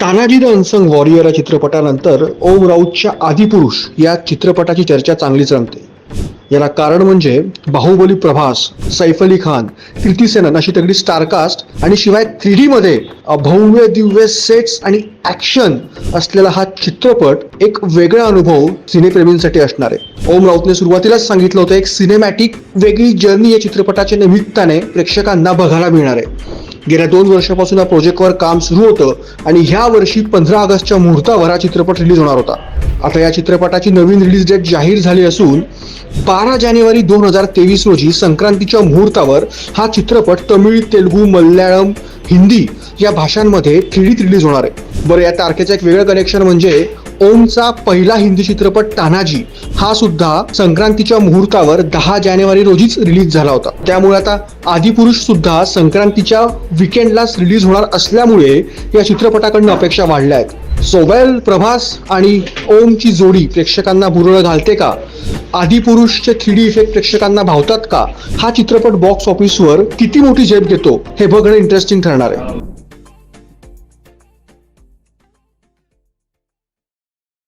Tanaji the unsung warrior या चित्रपटानंतर ओम राऊतच्या आदिपुरुष या चित्रपटाची चर्चा चांगलीच रंगते. याला कारण म्हणजे बाहुबली प्रभास सैफ अली खान कृती सेनन अशी तगडी स्टारकास्ट आणि शिवाय थ्री डी मध्ये दिव्य सेट्स आणि ऍक्शन असलेला हा चित्रपट एक वेगळा अनुभव सिनेप्रेमींसाठी असणार आहे. ओम राऊतने सुरुवातीलाच सांगितलं होतं एक सिनेमॅटिक वेगळी जर्नी या चित्रपटाच्या निमित्ताने प्रेक्षकांना बघायला मिळणार आहे. गेल्या दोन वर्षापासून या प्रोजेक्टवर काम सुरू होतं आणि ह्या वर्षी पंधरा ऑगस्टच्या मुहूर्तावर हा चित्रपट रिलीज होणार होता. आता या चित्रपटाची नवीन रिलीज डेट जाहीर झाली असून बारा जानेवारी दोन हजार तेवीस रोजी संक्रांतीच्या मुहूर्तावर हा चित्रपट तमिळ तेलुगू मल्याळम हिंदी या भाषांमध्ये थ्री रिलीज होणार आहे. बरं या तारखेचं एक वेगळं कनेक्शन म्हणजे ओमचा पहिला हिंदी चित्रपट तानाजी हा सुद्धा संक्रांतीच्या मुहूर्तावर दहा जानेवारी रोजीच रिलीज झाला होता. त्यामुळे आता आदिपुरुष सुद्धा संक्रांतीच्या विकेंडलाच रिलीज होणार असल्यामुळे या चित्रपटाकडनं अपेक्षा वाढल्या आहेत. सोबेल प्रभास आणि ओमची जोडी प्रेक्षकांना भुरळ घालते का? आदिपुरुषचे थ्री डी इफेक्ट प्रेक्षकांना भावतात का? हा चित्रपट बॉक्स ऑफिसवर किती मोठी झेप देतो हे बघणं इंटरेस्टिंग ठरणार आहे.